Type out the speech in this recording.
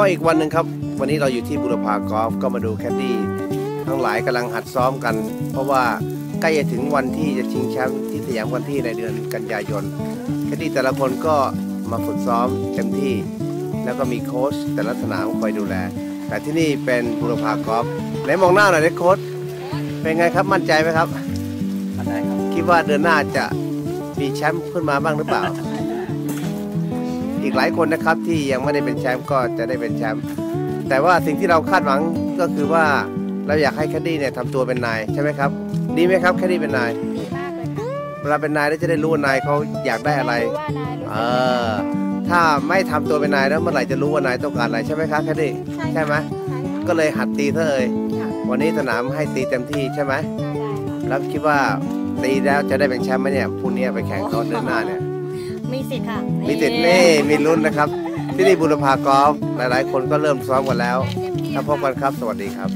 ก็อีกวันหนึ่งครับ วันนี้เราอยู่ที่บุรพากอล์ฟก็มาดูแคดดี้ทั้งหลายกำลังหัดซ้อมกัน เพราะว่าใกล้จะถึงวันที่จะชิงแชมป์ที่สยามวันที่ในเดือนกันยายนแคดดี้แต่ละคนก็มาฝึกซ้อมเต็มที่ แล้วก็มีโค้ชแต่ละสนามคอยดูแล แต่ที่นี่เป็นบุรพากอล์ฟไหนมองหน้าหน่อยนะโค้ชเป็นไงครับมั่นใจไหมครับมาได้ครับคิดว่าเดือนหน้าจะมีแชมป์ขึ้นมาบ้างหรือเปล่า อีกหลายคนนะครับที่ยังไม่ได้เป็นแชมป์ก็จะได้เป็นแชมป์แต่ว่าสิ่งที่เราคาดหวังก็คือว่าเราอยากให้แคดดี้เนี่ยทำตัวเป็นนายใช่ไหมครับดีไหมครับแคดดี้เป็นนายดีมากเลยค่ะเวลาเป็นนายแล้วจะได้รู้ว่านายเขาอยากได้อะไรรู้ว่านายรู้เอสึกอถ้าไม่ทำตัวเป็นนายแล้วเมื่อไหร่จะรู้ว่านายต้องการอะไรใช่ไหมครับแคดดี้ใช่ไหมใช่ค่ะก็เลยหัดตีซะเลยค่ะวันนี้สนามให้ตีเต็มที่ใช่ไหมได้ได้ค่ะแล้วคิดว่าตีแล้วจะได้เป็นแชมป์ไหมเนี่ยพรุ่งนี้ไปแข่งตอนเดือนหน้าเนี่ย มีสิทธิ์ค่ะมีติดนี่มีลุ้นนะครับ ที่นี่บุรพากอล์ฟหลาย ๆ คนก็เริ่มซ้อมกันแล้ว ถ้าพบกันครับ สวัสดีครับ